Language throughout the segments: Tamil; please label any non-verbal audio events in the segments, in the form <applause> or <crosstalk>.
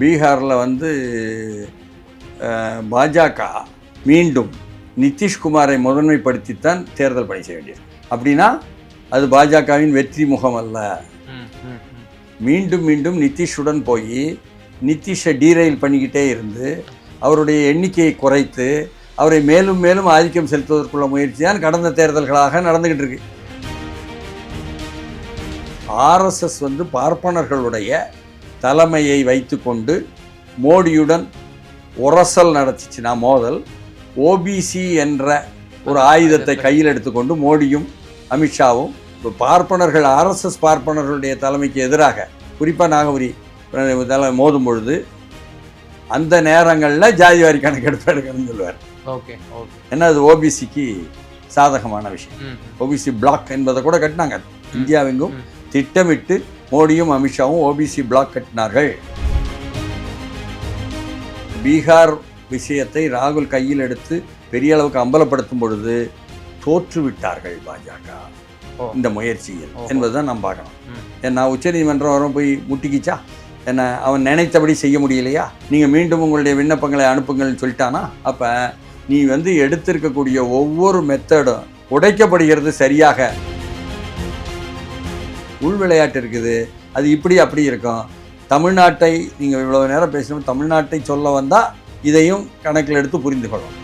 பீகாரில் வந்து பாஜக மீண்டும் நிதிஷ்குமாரை முதன்மைப்படுத்தித்தான் தேர்தல் பணி செய்ய வேண்டியது அப்படின்னா அது பாஜகவின் வெற்றி முகம் அல்ல. மீண்டும் மீண்டும் நிதிஷுடன் போய் நிதிஷை டீரெயில் பண்ணிக்கிட்டே இருந்து அவருடைய எண்ணிக்கையை குறைத்து அவரை மேலும் மேலும் ஆதிக்கம் செலுத்துவதற்குள்ள முயற்சி தான் கடந்த தேர்தல்களாக நடந்துக்கிட்டு இருக்கு. ஆர்எஸ்எஸ் வந்து பார்ப்பனர்களுடைய தலைமையை வைத்துக்கொண்டு மோடியுடன் உரசல் நடத்திச்சுனா மோதல். ஓபிசி என்ற ஒரு ஆயுதத்தை கையில் எடுத்துக்கொண்டு மோடியும் அமித்ஷாவும் இப்போ பார்ப்பனர்கள் ஆர்எஸ்எஸ் பார்ப்பனர்களுடைய தலைமைக்கு எதிராக குறிப்பாக நாகபுரி தலை மோதும் பொழுது அந்த நேரங்களில் ஜாதிவாரி கணக்கெடுப்பு எடுக்கணும்னு சொல்லுவார். Okay okay. ஏன்னா அது ஓபிசிக்கு சாதகமான விஷயம். ஓபிசி பிளாக் என்பதை கூட கட்டினாங்க. இந்தியாவெங்கும். திட்டமிட்டு மோடியும் அமித்ஷாவும் ஓபிசி பிளாக் கட்டினார்கள். பீகார் விஷயத்தை ராகுல் கையில் எடுத்து பெரிய அளவுக்கு அம்பலப்படுத்தும் பொழுது தோற்றுவிட்டார்கள் பாஜக. இந்த முயற்சியில். என்பதுதான் நாம் பார்க்கணும். ஏன்னா உச்சநீதிமன்றம் வரும் போய் முட்டிக்கிச்சா? என்ன அவன் நினைத்தபடி செய்ய முடியலையா? நீங்கள் மீண்டும் உங்களுடைய விண்ணப்பங்களை அனுப்புங்கள்னு சொல்லிட்டானா? அப்போ நீ வந்து எடுத்திருக்கக்கூடிய ஒவ்வொரு மெத்தடும் உடைக்கப்படுகிறது சரியாக. உள் விளையாட்டு இருக்குது. அது இப்படி அப்படி இருக்கும். தமிழ்நாட்டை நீங்கள் இவ்வளவு நேரம் பேசணும் தமிழ்நாட்டை சொல்ல வந்தால் இதையும் கணக்கில் எடுத்து புரிந்து கொள்ளும்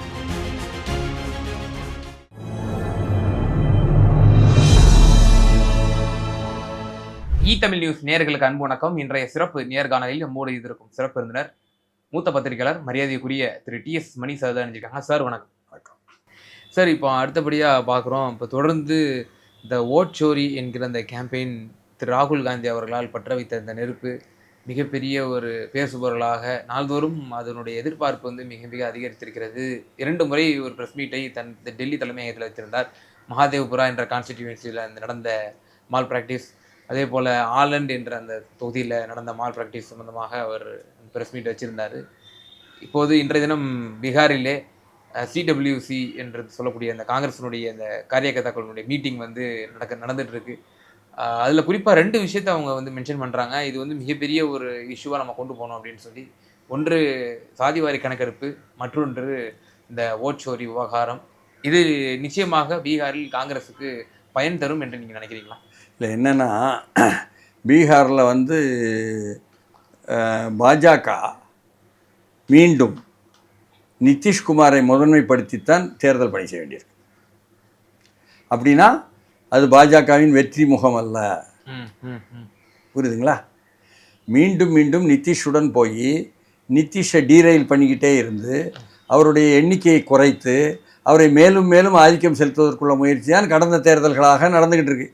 இ தமிழ் நியூஸ் நேயர்களுக்கு அன்பு வணக்கம். இன்றைய சிறப்பு நேர்காணலில் நம்மோடு இருக்கும் சிறப்பு விருந்தினர் மூத்த பத்திரிகையாளர் மரியாதைக்குரிய திரு டி எஸ் மணி சார் தான் இருக்காங்க சார் வணக்கம். வணக்கம். சார் இப்போ அடுத்தபடியாக பார்க்குறோம். இப்போ தொடர்ந்து த ஓட் சோரி என்கிற அந்த கேம்பெயின் திரு ராகுல் காந்தி அவர்களால் பற்ற வைத்த இந்த நெருப்பு மிகப்பெரிய ஒரு பேசுபொருளாக நாள்தோறும் அதனுடைய எதிர்பார்ப்பு வந்து மிக மிக அதிகரித்திருக்கிறது. இரண்டு முறை ஒரு ப்ரெஸ் மீட்டை தன் டெல்லி தலைமையகத்தில் வைத்திருந்தார். மகாதேவ்புரா என்ற கான்ஸ்டிடியூன்சியில் நடந்த மால் ப்ராக்டிஸ் அதே போல் ஆலண்ட் என்ற அந்த தொகுதியில் நடந்த மால் ப்ராக்டிஸ் சம்பந்தமாக அவர் ப்ரெஸ் மீட் வச்சுருந்தார். இப்போது இன்றைய தினம் பீகாரிலே சிடபிள்யூசி என்று சொல்லக்கூடிய அந்த காங்கிரஸினுடைய அந்த காரியகர்த்தாக்களுடைய மீட்டிங் வந்து நடக்க நடந்துட்டு இருக்கு அதில் குறிப்பாக ரெண்டு விஷயத்தை அவங்க வந்து மென்ஷன் பண்ணுறாங்க இது வந்து மிகப்பெரிய ஒரு இஷ்யூவாக நம்ம கொண்டு போகணும் அப்படின்னு சொல்லி. ஒன்று சாதிவாரி கணக்கெடுப்பு. மற்றொன்று இந்த ஓட்சோரி விவகாரம். இது நிச்சயமாக பீகாரில் காங்கிரஸுக்கு பயன் தரும் என்று நீங்கள் நினைக்கிறீங்களா? இல்லை என்னென்னா பீகாரில் வந்து பாஜக மீண்டும் நிதிஷ்குமாரை முதன்மைப்படுத்தித்தான் தேர்தல் பணி செய்ய வேண்டியிருக்கு. அப்படின்னா அது பாஜகவின் வெற்றி முகம் அல்ல. புரியுதுங்களா? மீண்டும் மீண்டும் நிதிஷுடன் போய் நிதிஷை டீரெயில் பண்ணிக்கிட்டே இருந்து அவருடைய எண்ணிக்கையை குறைத்து அவரை மேலும் மேலும் ஆதிக்கம் செலுத்துவதற்குள்ள முயற்சி தான் கடந்த தேர்தல்களாக நடந்துக்கிட்டு இருக்கு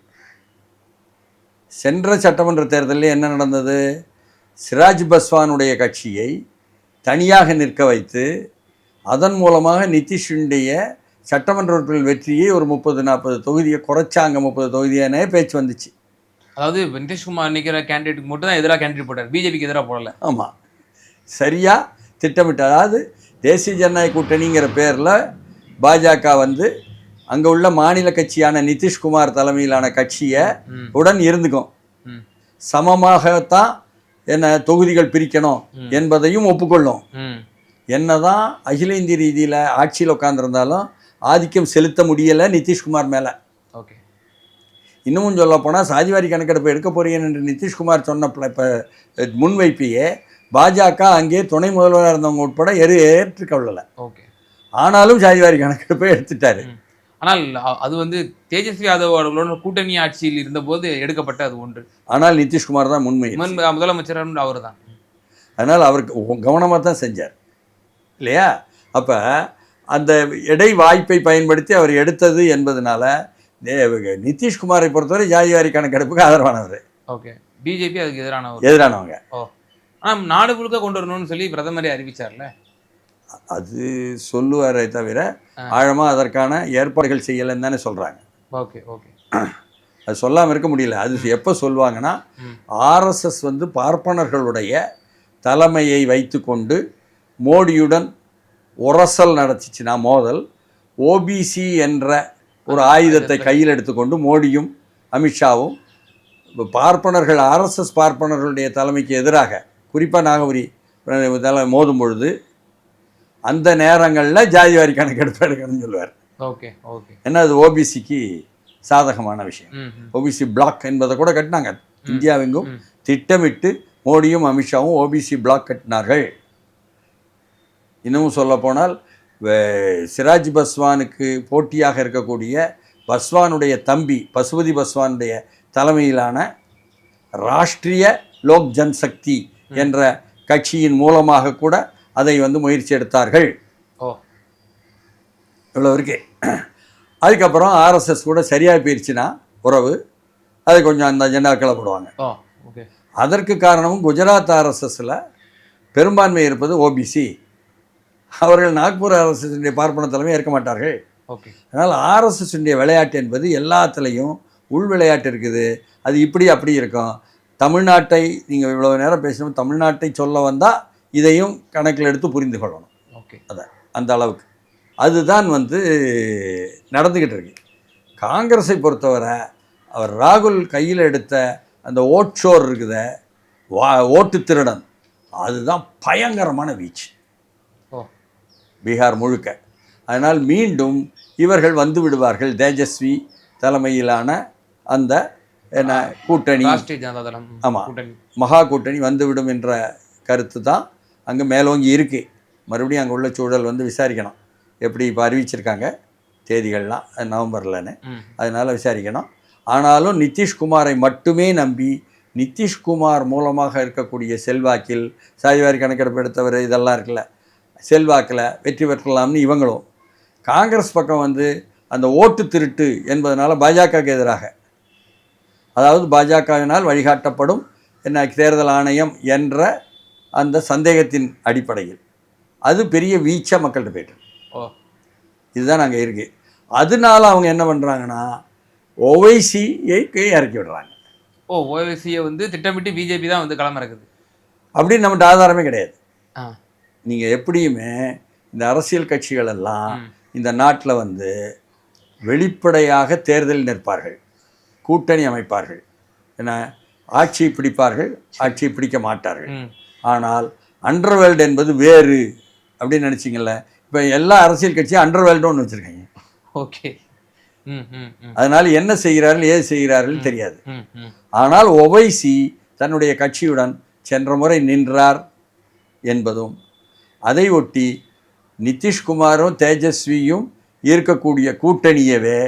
சென்ற சட்டமன்ற தேர்தலில் என்ன நடந்தது? சிராஜ் பஸ்வானுடைய கட்சியை தனியாக நிற்க வைத்து அதன் மூலமாக நிதிஷுடைய சட்டமன்ற உறுப்பினர் வெற்றியை ஒரு முப்பது நாற்பது தொகுதியை குறைச்சாங்க முப்பது தொகுதியானே பேச்சு வந்துச்சு. அதாவது நிதிஷ்குமார் நிற்கிற கேண்டிடேட்டுக்கு மட்டும் தான் எதிராக கேண்டிடேட் போட்டார். பிஜேபிக்கு எதிராக போடல. ஆமாம் சரியாக திட்டமிட்ட அதாவது தேசிய ஜனநாயக கூட்டணிங்கிற பேரில் பாஜக வந்து அங்கே உள்ள மாநில கட்சியான நிதிஷ்குமார் தலைமையிலான கட்சியை உடன் இருந்துக்கும். சமமாகத்தான் என்ன தொகுதிகள் பிரிக்கணும். என்பதையும் ஒப்புக்கொள்ளும். ம் என்னதான் அகில இந்திய ரீதியில் ஆட்சியில் உட்காந்துருந்தாலும் ஆதிக்கம் செலுத்த முடியலை நிதிஷ்குமார் மேலே. ஓகே. இன்னமும் சொல்ல போனால் சாதிவாரி கணக்கெடுப்பு எடுக்க போறீங்க என்று நிதிஷ்குமார் சொன்ன ப- ப- முன்வைப்பையே பாஜக அங்கே துணை முதல்வராக இருந்தவங்க உட்பட எரு ஏற்றுக்கொள்ளலை. ஓகே. ஆனாலும் சாதிவாரி கணக்கெடுப்பை எடுத்துட்டாரு. ஆனால் அது வந்து தேஜஸ்வி யாதவ் அவர்களோட கூட்டணி ஆட்சியில் இருந்தபோது எடுக்கப்பட்ட அது ஒன்று. ஆனால் நிதிஷ்குமார் தான் முன்மை முன் முதலமைச்சர் அவர் தான் அதனால் அவருக்கு கவனமாக தான் செஞ்சார். இல்லையா? அப்போ அந்த இடை வாய்ப்பை பயன்படுத்தி அவர் எடுத்தது என்பதனால நிதிஷ்குமாரை பொறுத்தவரை ஜாதிவாரி கணக்கெடுப்புக்கு ஆதரவானவர். ஓகே. பிஜேபி அதுக்கு எதிரான ஒரு எதிரானவங்க. ஓ. ஆனால் நாடு முழுக்க கொண்டு வரணும்னு சொல்லி பிரதமரே அறிவிச்சார்ல? அது சொல்லுவாரே தவிர. ஆழமாக அதற்கான ஏற்பாடுகள் செய்யலைன்னு தானே சொல்கிறாங்க ஓகே ஓகே. அது சொல்லாமல் இருக்க முடியல. அது எப்போ சொல்லுவாங்கன்னா ஆர்எஸ்எஸ் வந்து பார்ப்பனர்களுடைய தலைமையை வைத்துக்கொண்டு மோடியுடன் உரசல் நடத்திச்சுனா மோதல். ஓபிசி என்ற ஒரு ஆயுதத்தை கையில் எடுத்துக்கொண்டு மோடியும் அமித்ஷாவும் பார்ப்பனர்கள் ஆர்எஸ்எஸ் பார்ப்பனர்களுடைய தலைமைக்கு எதிராக குறிப்பாக நாகபுரி இதெல்லாம் மோதும் பொழுது அந்த நேரங்களில் ஜாதி வாரி கணக்கெடுப்பு எடுக்கணும்னு சொல்லுவார். Okay okay. ஏன்னா அது ஓபிசிக்கு சாதகமான விஷயம். ஓபிசி பிளாக் என்பதை கூட கட்டினாங்க. இந்தியாவெங்கும். திட்டமிட்டு மோடியும் அமித்ஷாவும் ஓபிசி பிளாக் கட்டினார்கள். இன்னமும் சொல்ல போனால் சிராஜ் பஸ்வானுக்கு போட்டியாக இருக்கக்கூடிய பஸ்வானுடைய தம்பி பசுபதி பஸ்வானுடைய தலைமையிலான ராஷ்டிரிய லோக் ஜன்சக்தி என்ற கட்சியின் மூலமாக கூட அதை வந்து முயற்சி எடுத்தார்கள். ஓ. இவ்வளோ இருக்கு. அதுக்கப்புறம் ஆர்எஸ்எஸ் கூட சரியாக போயிடுச்சுன்னா உறவு. அது கொஞ்சம் அந்த அஜெண்டாக்களை போடுவாங்க. அதற்கு காரணமும் குஜராத் ஆர்எஸ்எஸ்ல பெரும்பான்மை இருப்பது ஓபிசி அவர்கள் நாக்பூர் ஆர்எஸ்எஸ்னுடைய பார்ப்பன தலைமை ஏற்க மாட்டார்கள். ஓகே. அதனால் ஆர்எஸ்எஸ்னுடைய விளையாட்டு என்பது எல்லாத்துலேயும் உள் விளையாட்டு இருக்குது. அது இப்படி அப்படி இருக்கும். தமிழ்நாட்டை நீங்கள் இவ்வளோ நேரம் பேசணும் தமிழ்நாட்டை சொல்ல வந்தால் இதையும் கணக்கில் எடுத்து புரிந்து கொள்ளணும். ஓகே. அதை அந்த அளவுக்கு. அதுதான் வந்து நடந்துக்கிட்டு இருக்கு. காங்கிரஸை பொறுத்தவரை அவர் ராகுல் கையில் எடுத்த அந்த ஓட்ஷோர் இருக்குத. வா ஓட்டு திருடன். அதுதான் பயங்கரமான வீச்சு. பீகார் முழுக்க. அதனால் மீண்டும் இவர்கள் வந்து விடுவார்கள் தேஜஸ்வி தலைமையிலான அந்த என்ன கூட்டணி. ராஷ்டிரிய ஜனதா தளம். ஆமா. கூட்டணி. மகா கூட்டணி வந்துவிடும் என்ற கருத்து தான் அங்கே மேலோங்கி இருக்கு. மறுபடியும் அங்கே உள்ள சூழல் வந்து விசாரிக்கணும். எப்படி இப்போ அறிவிச்சிருக்காங்க தேதிகள்லாம் நவம்பர்லன்னு. அதனால் விசாரிக்கணும். ஆனாலும் நிதிஷ்குமாரை மட்டுமே நம்பி நிதிஷ்குமார் மூலமாக இருக்கக்கூடிய செல்வாக்கில் சாதிவாரி கணக்கெடுப்பு எடுத்தவர் இதெல்லாம் இருக்குல்ல செல்வாக்கில் வெற்றி பெற்றலாம்னு இவங்களும். காங்கிரஸ் பக்கம் வந்து அந்த ஓட்டு திருட்டு என்பதனால பாஜகவுக்கு எதிராக. அதாவது பாஜகவினால் வழிகாட்டப்படும் என்ன தேர்தல் ஆணையம் என்ற அந்த சந்தேகத்தின் அடிப்படையில். அது பெரிய வீச்சாக மக்கள்கிட்ட போயிட்டு ஓ. இதுதான் அங்கே இருக்கு. அதனால அவங்க என்ன பண்ணுறாங்கன்னா ஓவைசியை இறக்கி விடுறாங்க. ஓ ஓஎஸ்சியை வந்து திட்டமிட்டு பிஜேபி தான் வந்து களம் இறக்குது அப்படின்னு நம்மகிட்ட ஆதாரமே கிடையாது. ஆ. நீங்கள் எப்படியுமே இந்த அரசியல் கட்சிகள் எல்லாம். இந்த நாட்டில் வந்து வெளிப்படையாக தேர்தலில் நிற்பார்கள். கூட்டணி அமைப்பார்கள். என்ன ஆட்சி பிடிப்பார்கள் ஆட்சி பிடிக்க மாட்டார்கள். ஆனால் அண்டர்வேல்டு என்பது வேறு அப்படின்னு நினச்சிங்கல்ல? இப்போ எல்லா அரசியல் கட்சியும் அண்டர்வேல்டு ஒன்று வச்சுருக்காங்க. ஓகே. அதனால் என்ன செய்கிறார்கள் ஏது செய்கிறார்கள் தெரியாது. ஆனால் ஒவைசி தன்னுடைய கட்சியுடன் சென்ற முறை நின்றார் என்பதும் அதை ஒட்டி நிதிஷ்குமாரும் தேஜஸ்வியும் இருக்கக்கூடிய கூட்டணியவே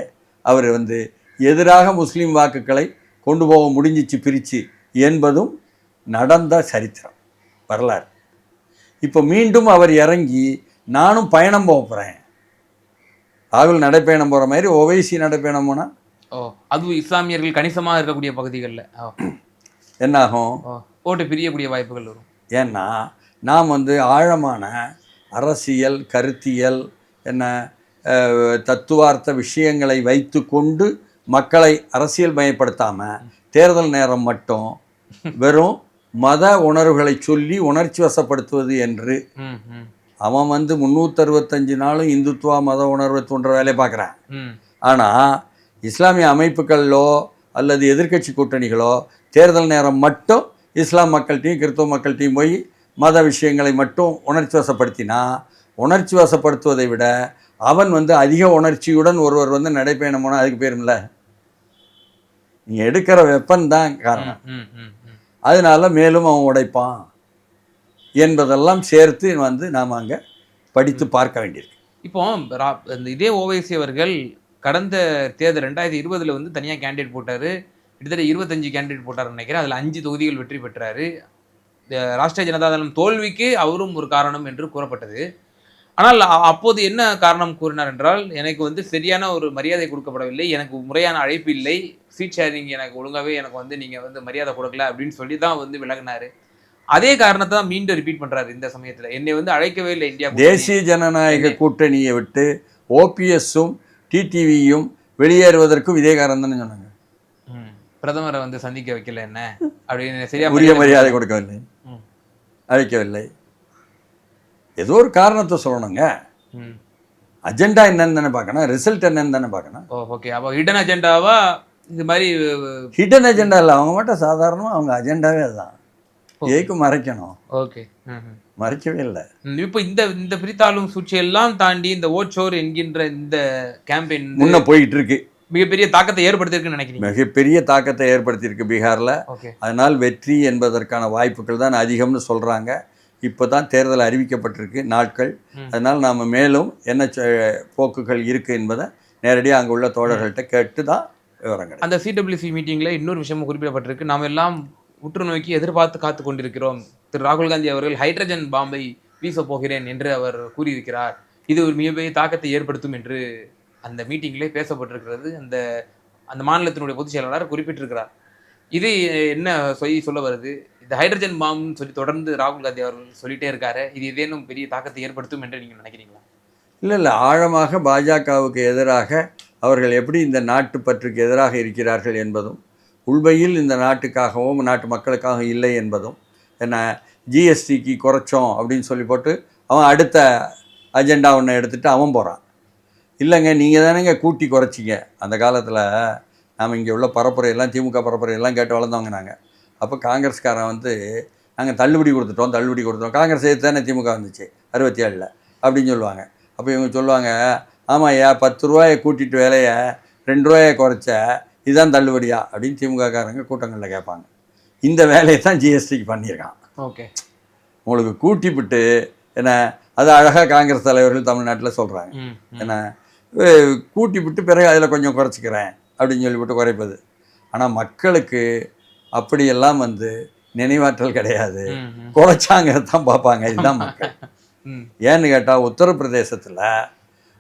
அவர் வந்து எதிராக முஸ்லீம் வாக்குகளை கொண்டு போக முடிஞ்சிச்சு பிரித்து என்பதும் நடந்த சரித்திரம் வரலாறு. இப்போ மீண்டும் அவர் இறங்கி நானும் பயணம் போக போகிறேன் ராகுல் நடைப்பயணம் போகிற மாதிரி ஒவைசி நடைப்பயணம் போனால் ஓ அதுவும் இஸ்லாமியர்கள் கணிசமாக இருக்கக்கூடிய பகுதிகளில். <clears throat> என்னாகும்? ஓட்டு பிரியக்கூடிய வாய்ப்புகள் வரும். ஏன்னா நாம் வந்து ஆழமான அரசியல் கருத்தியல் என்ன தத்துவார்த்த விஷயங்களை வைத்துக்கொண்டு மக்களை அரசியல் மயப்படுத்தாமல் தேர்தல் நேரம் மட்டும் வெறும் மத உணர்வுகளை சொல்லி உணர்ச்சி வசப்படுத்துவது என்று அவன் வந்து முந்நூற்றறுபத்தஞ்சு நாளும் இந்துத்துவா மத உணர்வை தோன்ற வேலையை பார்க்குறான். ஆனால் இஸ்லாமிய அமைப்புகளிலோ அல்லது எதிர்க்கட்சி கூட்டணிகளோ தேர்தல் நேரம் மட்டும் இஸ்லாம் மக்கள்கிட்டையும் கிறிஸ்தவ மக்கள்கிட்டையும் போய் மத விஷயங்களை மட்டும் உணர்ச்சி வசப்படுத்தினா உணர்ச்சி வசப்படுத்துவதை விட அவன் வந்து அதிக உணர்ச்சியுடன் ஒருவர் வந்து நடைப்பயணம் போனால் அதுக்கு பேரும்ல நீ எடுக்கிற வெப்பன் தான் காரணம். அதனால மேலும் அவன் உடைப்பான் என்பதெல்லாம் சேர்த்து வந்து நாம் அங்கே படித்து பார்க்க வேண்டியிருக்கு. இப்போ இந்த இதே ஓவைசி அவர்கள் கடந்த தேர்தல் ரெண்டாயிரத்தி இருபதுல வந்து தனியாக கேண்டிடேட் போட்டாரு. கிட்டத்தட்ட இருபத்தஞ்சு கேண்டிடேட் போட்டாருன்னு நினைக்கிறேன். அதில் அஞ்சு தொகுதிகள் வெற்றி பெற்றாரு. இந்த ராஷ்டிரிய ஜனதா தளம் தோல்விக்கு அவரும் ஒரு காரணம் என்று கூறப்பட்டது. ஆனால் அப்போது என்ன காரணம் கூறினார் என்றால் எனக்கு வந்து சரியான ஒரு மரியாதை கொடுக்கப்படவில்லை எனக்கு முறையான அழைப்பு இல்லை சீட் ஷேரிங் எனக்கு ஒழுங்காவே எனக்கு வந்து நீங்க வந்து மரியாதை கொடுக்கல அப்படின்னு சொல்லி தான் வந்து விலகினாரு. அதே காரணத்தை தான் மீண்டும் ரிப்பீட் பண்றாரு இந்த சமயத்துல. என்னை வந்து அழைக்கவே இல்லை இந்தியா. தேசிய ஜனநாயக கூட்டணியை விட்டு ஓபிஎஸ்ஸும் டிடிவியும் வெளியேறுவதற்கும் இதே காரணம் தானே சொன்னாங்க. பிரதமரை வந்து சந்திக்க வைக்கல என்ன? அப்படின்னு சரியா உரிய மரியாதை கொடுக்கவில்லை. அழைக்கவில்லை. ஏதோ ஒரு காரணத்தை சொல்லணுங்க. அஜெண்டா என்னன்னு தானே பார்க்கணும். ரிசல்ட் என்னன்னு தானே பார்க்கணும். ஓ ஓகே. அப்போ ஹிடன் அஜெண்டாவா இது மாதிரி ஹிடன் அஜெண்டா இல்லை. அவங்க மட்டும் சாதாரணமாக அவங்க அஜெண்டாவே அதுதான் ஏக்கு மறைக்கணும். ஓகே. மறைக்கவே இல்லை. இப்போ இந்த இந்த பிரித்தாளும் சூழ்ச்சியெல்லாம் தாண்டி இந்த ஓச்சோர் என்கின்ற இந்த கேம்பெயின் முன்ன போயிட்டு இருக்கு. மிகப்பெரிய தாக்கத்தை ஏற்படுத்தியிருக்குன்னு நினைக்கிறீங்க? மிகப்பெரிய தாக்கத்தை ஏற்படுத்தியிருக்கு பீகாரில். அதனால் வெற்றி என்பதற்கான வாய்ப்புகள் தான் அதிகம்னு சொல்கிறாங்க இப்போ தான் தேர்தல் அறிவிக்கப்பட்டிருக்கு நாட்கள். அதனால் நாம் மேலும் என்ன போக்குகள் இருக்குது என்பதை நேரடியாக அங்கே உள்ள தோழர்கள்ட்ட கேட்டு தான் விவரங்கள். அந்த சிடபிள்யூசி மீட்டிங்ல இன்னொரு விஷயமும் குறிப்பிடப்பட்டிருக்கு. நாம் எல்லாம் உற்று நோக்கி எதிர்பார்த்து காத்து கொண்டிருக்கிறோம். திரு ராகுல் காந்தி அவர்கள் ஹைட்ரஜன் பாம்பை வீச போகிறேன் என்று அவர் கூறியிருக்கிறார். இது ஒரு மிகப்பெரிய தாக்கத்தை ஏற்படுத்தும் என்று அந்த மீட்டிங்லேயே பேசப்பட்டிருக்கிறது. அந்த அந்த மாநிலத்தினுடைய பொதுச் செயலாளர் குறிப்பிட்டிருக்கிறார். இது என்ன சொல்லி சொல்ல வருது? இந்த ஹைட்ரஜன் பாம்னு சொல்லி தொடர்ந்து ராகுல் காந்தி அவர்கள் சொல்லிட்டே இருக்காரு. இது ஏதேனும் பெரிய தாக்கத்தை ஏற்படுத்தும் என்று நீங்கள் நினைக்கிறீங்களா? இல்லை இல்லை. ஆழமாக பாஜகவுக்கு எதிராக அவர்கள் எப்படி இந்த நாட்டு பற்றுக்கு எதிராக இருக்கிறார்கள் என்பதும் உள்மையில் இந்த நாட்டுக்காகவும் நாட்டு மக்களுக்காகவும் இல்லை என்பதும் என்ன ஜிஎஸ்டிக்கு குறைச்சோம் அப்படின்னு சொல்லி போட்டு அவன் அடுத்த அஜெண்டா ஒன்று எடுத்துகிட்டு அவன் போகிறான் இல்லைங்க நீங்கள் தானேங்க கூட்டி குறைச்சிங்க. அந்த காலத்தில் நாம் இங்கே உள்ள பரப்புரையெல்லாம் திமுக பரப்புரையெல்லாம் கேட்டு வளர்ந்தவங்க நாங்கள் அப்போ காங்கிரஸ்காரன் வந்து நாங்கள் தள்ளுபடி கொடுத்துட்டோம் தள்ளுபடி கொடுத்துட்டோம். காங்கிரஸ் எடுத்து தானே திமுக வந்துச்சு அறுபத்தி ஏழில் அப்படின்னு சொல்லுவாங்க. அப்போ இவங்க சொல்லுவாங்க ஆமாய்யா பத்து ரூபாயை கூட்டிட்டு வேலையை ரெண்டு ரூபாயை குறைச்ச இதுதான் தள்ளுபடியா? அப்படின்னு திமுககாரங்க கூட்டங்களில் கேட்பாங்க. இந்த வேலையை தான் ஜிஎஸ்டிக்கு பண்ணியிருக்கான். ஓகே. உங்களுக்கு கூட்டிவிட்டு என்ன அது அழகாக காங்கிரஸ் தலைவர்கள் தமிழ்நாட்டில் சொல்கிறாங்க. என்ன கூட்டி விட்டு பிறகு அதில் கொஞ்சம் குறைச்சிக்கிறேன் அப்படின்னு சொல்லிவிட்டு குறைப்பது. ஆனால் மக்களுக்கு அப்படியெல்லாம் வந்து நினைவாற்றல் கிடையாது. குறைச்சாங்கிறது தான் பார்ப்பாங்க. இதுதான் மக்கள். <laughs> ஏன்னு கேட்டால் உத்தரப்பிரதேசத்தில்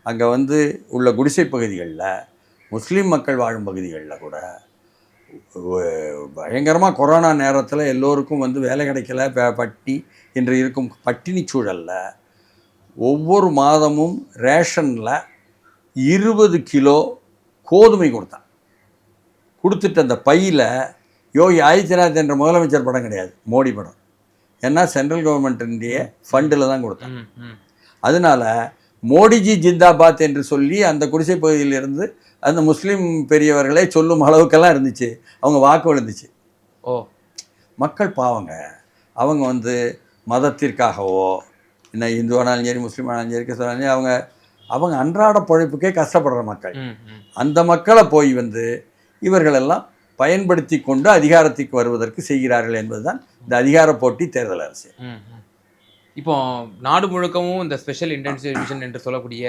அங்கே வந்து உள்ள குடிசை பகுதிகளில் முஸ்லீம் மக்கள் வாழும் பகுதிகளில் கூட பயங்கரமாக கொரோனா நேரத்தில் எல்லோருக்கும் வந்து வேலை கிடைக்கல. பட்டி என்று இருக்கும் பட்டினி சூழலில் ஒவ்வொரு மாதமும் ரேஷனில் இருபது கிலோ கோதுமை கொடுத்தான். கொடுத்துட்டு அந்த பையில் யோகி ஆதித்யநாத் என்ற முதலமைச்சர் படம் கிடையாது மோடி படம். ஏன்னா சென்ட்ரல் கவர்மெண்ட்டினுடைய ஃபண்டில் தான் கொடுத்தான். அதனால மோடிஜி ஜிந்தாபாத் என்று சொல்லி அந்த குடிசை பகுதியிலிருந்து அந்த முஸ்லீம் பெரியவர்களே சொல்லும் அளவுக்கெல்லாம் இருந்துச்சு. அவங்க வாக்கு விழுந்துச்சு. ஓ. மக்கள் பாவங்க. அவங்க வந்து மதத்திற்காகவோ என்ன சரி முஸ்லீமானாலும் சரி கிறிஸ்தவனாலும் சரி அவங்க அவங்க அன்றாட பொழைப்புக்கே கஷ்டப்படுற மக்கள். அந்த மக்களை போய் வந்து இவர்களெல்லாம் பயன்படுத்தி கொண்டு அதிகாரத்துக்கு வருவதற்கு செய்கிறார்கள் என்பதுதான் இந்த அதிகார போட்டி தேர்தல் அரசியல் ம். இப்போ நாடு முழுக்கவும் இந்த ஸ்பெஷல் இன்டென்சிவ் விஷன் என்று சொல்லக்கூடிய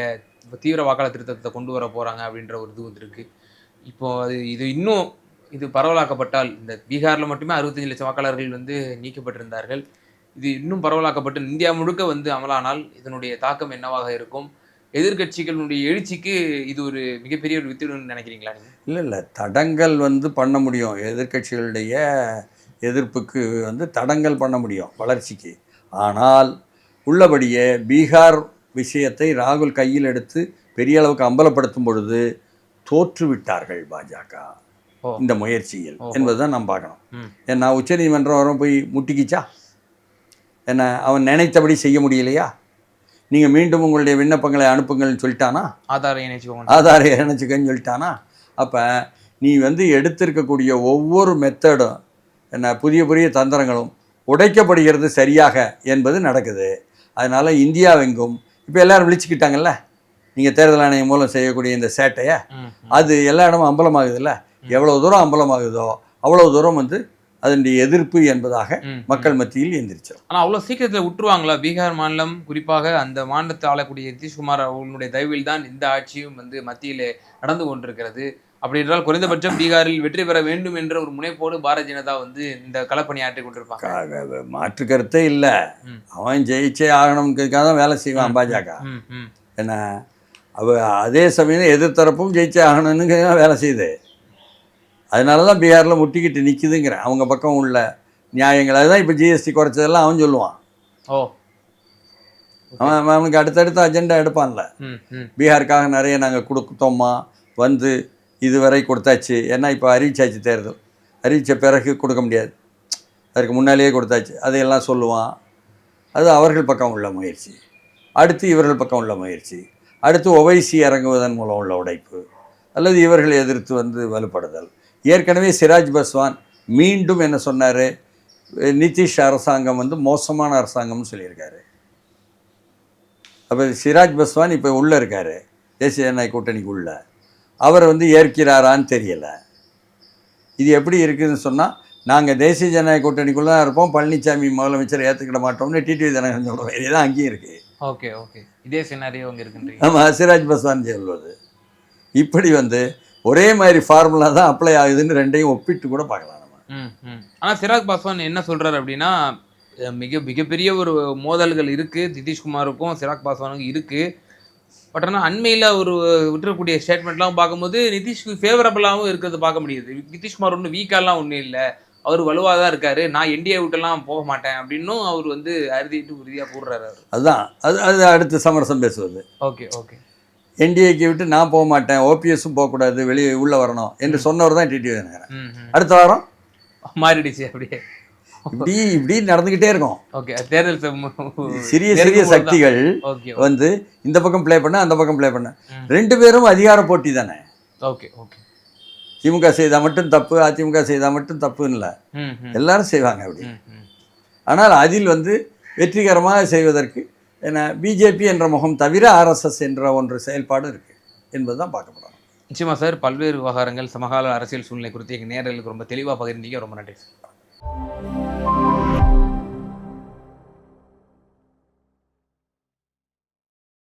தீவிர வாக்காளர் திருத்தத்தை கொண்டு வர போறாங்க அப்படின்ற ஒரு இது வந்திருக்கு. இப்போ அது இது இன்னும் இது பரவலாக்கப்பட்டால் இந்த பீகார்ல மட்டுமே அறுபத்தஞ்சு லட்சம் வாக்காளர்கள் வந்து நீக்கப்பட்டிருந்தார்கள். இது இன்னும் பரவலாக்கப்பட்டு இந்தியா முழுக்க வந்து அமலானால் இதனுடைய தாக்கம் என்னவாக இருக்கும்? எதிர்க்கட்சிகளுடைய எழுச்சிக்கு இது ஒரு மிகப்பெரிய ஒரு வித்துடுன்னு நினைக்கிறீங்களா இல்லை இல்லை. தடங்கல் வந்து பண்ண முடியும். எதிர்க்கட்சிகளுடைய எதிர்ப்புக்கு வந்து தடங்கல் பண்ண முடியும் வளர்ச்சிக்கு. ஆனால் உள்ளபடியே பீகார் விஷயத்தை ராகுல் கையில் எடுத்து பெரிய அளவுக்கு அம்பலப்படுத்தும் பொழுது தோற்றுவிட்டார்கள் பாஜக. இந்த முயற்சியில். என்பதுதான் நாம் பார்க்கணும். ஏன்னா உச்சநீதிமன்றம் வரும் போய் முட்டிக்கிச்சா? என்ன அவன் நினைத்தபடி செய்ய முடியலையா? நீங்கள் மீண்டும் உங்களுடைய விண்ணப்பங்களை அனுப்புங்கள்னு சொல்லிட்டானா? ஆதார இணைச்சுக்கோங்க ஆதார இணைச்சிக்கன்னு சொல்லிட்டானா? அப்போ நீ வந்து எடுத்திருக்கக்கூடிய ஒவ்வொரு மெத்தடும் என்ன புதிய புதிய தந்திரங்களும் உடைக்கப்படுகிறது சரியாக என்பது நடக்குது. அதனால் இந்தியாவெங்கும் இப்போ எல்லாரும் விழிச்சுக்கிட்டாங்கல்ல? நீங்கள் தேர்தல் ஆணையம் மூலம் செய்யக்கூடிய இந்த சேட்டையை. அது எல்லா இடமும் அம்பலமாகுதுல்ல? எவ்வளோ தூரம் அம்பலமாகுதோ அவ்வளோ தூரம் வந்து அதனுடைய எதிர்ப்பு என்பதாக. மக்கள் மத்தியில் எந்திரிச்சிடும் ஆனா அவ்வளவு சீக்கிரத்துல விட்டுருவாங்களா பீகார் மாநிலம் குறிப்பாக அந்த மாநிலத்தை ஆளக்கூடிய நிதிஷ்குமார் அவர்களுடைய தயவில் தான் இந்த ஆட்சியும் வந்து மத்தியிலே நடந்து கொண்டிருக்கிறது. அப்படி என்றால் குறைந்தபட்சம் பீகாரில் வெற்றி பெற வேண்டும் என்ற ஒரு முனைப்போடு பாரதிய ஜனதா வந்து இந்த களப்பணி ஆற்றி கொண்டிருப்பாங்க. மாற்று கருத்தே இல்லை. அவன் ஜெயிச்சே ஆகணுங்கிறதுக்காக தான் வேலை செய்வான் பாஜக. என்ன? அவ அதே சமயம் எதிர்த்தரப்பும் ஜெயிச்சே ஆகணும்னு வேலை செய்யுது. அதனால தான் பீகாரில் முட்டிக்கிட்டு நிற்குதுங்கிறேன் அவங்க பக்கம் உள்ள நியாயங்கள். அதுதான் இப்போ ஜிஎஸ்டி குறைச்சதெல்லாம் அவன் சொல்லுவான். ஓ. அவன் அவனுக்கு அடுத்தடுத்த அஜெண்டா எடுப்பான்ல. பீகாருக்காக நிறைய நாங்கள் கொடுத்தோமா? வந்து இதுவரை கொடுத்தாச்சு. ஏன்னா இப்போ அறிவிச்சாச்சு தேர்தல். அறிவித்த பிறகு கொடுக்க முடியாது. அதற்கு முன்னாலேயே கொடுத்தாச்சு. அதையெல்லாம் சொல்லுவான். அது அவர்கள் பக்கம் உள்ள முயற்சி. அடுத்து இவர்கள் பக்கம் உள்ள முயற்சி. அடுத்து ஒவைசி இறங்குவதன் மூலம் உள்ள உடைப்பு. அல்லது இவர்கள் எதிர்த்து வந்து வலுப்படுதல். ஏற்கனவே சிராஜ் பஸ்வான் மீண்டும் என்ன சொன்னார்? நிதிஷ் அரசாங்கம் வந்து மோசமான அரசாங்கம்னு சொல்லியிருக்காரு. அப்போ சிராஜ் பஸ்வான் இப்போ உள்ளே இருக்கார். தேசிய ஜனநாயக கூட்டணிக்கு உள்ள. அவர் வந்து ஏற்கிறாரான்னு தெரியல. இது எப்படி இருக்குதுன்னு சொன்னால் நாங்கள் தேசிய ஜனநாயக கூட்டணிக்குள்ளே தான் இருப்போம். பழனிசாமி முதலமைச்சர் ஏற்றுக்கிட மாட்டோம்னு டிடிவி தினகரன் சொல்கிற மாதிரி தான் அங்கேயும் இருக்குது ஓகே ஓகே. இதே சினாரியோ அங்கே இருக்குன்றீங்க. ஆமாம் சிராஜ் பஸ்வான் சொல்வது. இப்படி வந்து ஒரே மாதிரி ஃபார்முலா தான் அப்ளை ஆகுதுன்னு ரெண்டையும் ஒப்பிட்டு கூட பார்க்கலாம் நம்ம. ஆனால் சிராக் பாஸ்வான் என்ன சொல்றாரு அப்படின்னா மிக மிகப்பெரிய ஒரு மோதல்கள் இருக்கு. நிதிஷ்குமாருக்கும் சிராக் பாஸ்வானுக்கும் இருக்கு. பட் ஆனால் அண்மையில் ஒரு விட்டுறக்கூடிய ஸ்டேட்மெண்ட்லாம் பார்க்கும்போது நிதிஷ்க்கு ஃபேவரபுளாகவும் இருக்கிறது பார்க்க முடியுது. நிதிஷ்குமார் ஒன்றும் வீக்காலாம் ஒன்றும் இல்லை. அவர் வலுவாக தான் இருக்காரு. நான் என்டிஏ விட்டெல்லாம் போக மாட்டேன் அப்படின்னும் அவர் வந்து அறுதிட்டு உறுதியாக போடுறாரு அவர். அதுதான் அது அது அடுத்து சமரசம் பேசுவது. Okay okay. என்டிஏக்கு விட்டு நான் போக மாட்டேன் ஓபிஎஸும் போகக்கூடாது வெளியே உள்ளே வரணும் என்று சொன்னவர் தான் டிடிவி தினகரன் அடுத்த வாரம்? மாறிடுச்சு அப்படியே. இப்படி இப்படி நடந்துக்கிட்டே இருக்கும். தேர்தல் சிறிய சிறிய. சக்திகள் வந்து இந்த பக்கம் ப்ளே பண்ண அந்த பக்கம் ப்ளே பண்ண. ரெண்டு பேரும் அதிகார போட்டி தானே? Okay okay. திமுக செய்தால் மட்டும் தப்பு அதிமுக செய்தால் மட்டும் தப்புன்னு இல்லை. எல்லாரும் செய்வாங்க அப்படி. ஆனால் அதில் வந்து வெற்றிகரமாக செய்வதற்கு ஏன்னா பிஜேபி என்ற முகம் தவிர ஆர்எஸ்எஸ் என்ற ஒன்று செயல்பாடு இருக்குது என்பது தான் பார்க்கப்படும் நிச்சயமாக சார் பல்வேறு விவகாரங்கள் சமகால அரசியல் சூழ்நிலை குறித்து எங்கள் நேரலுக்கு ரொம்ப தெளிவாக பகிர்ந்தீங்க. ரொம்ப நன்றி சார்.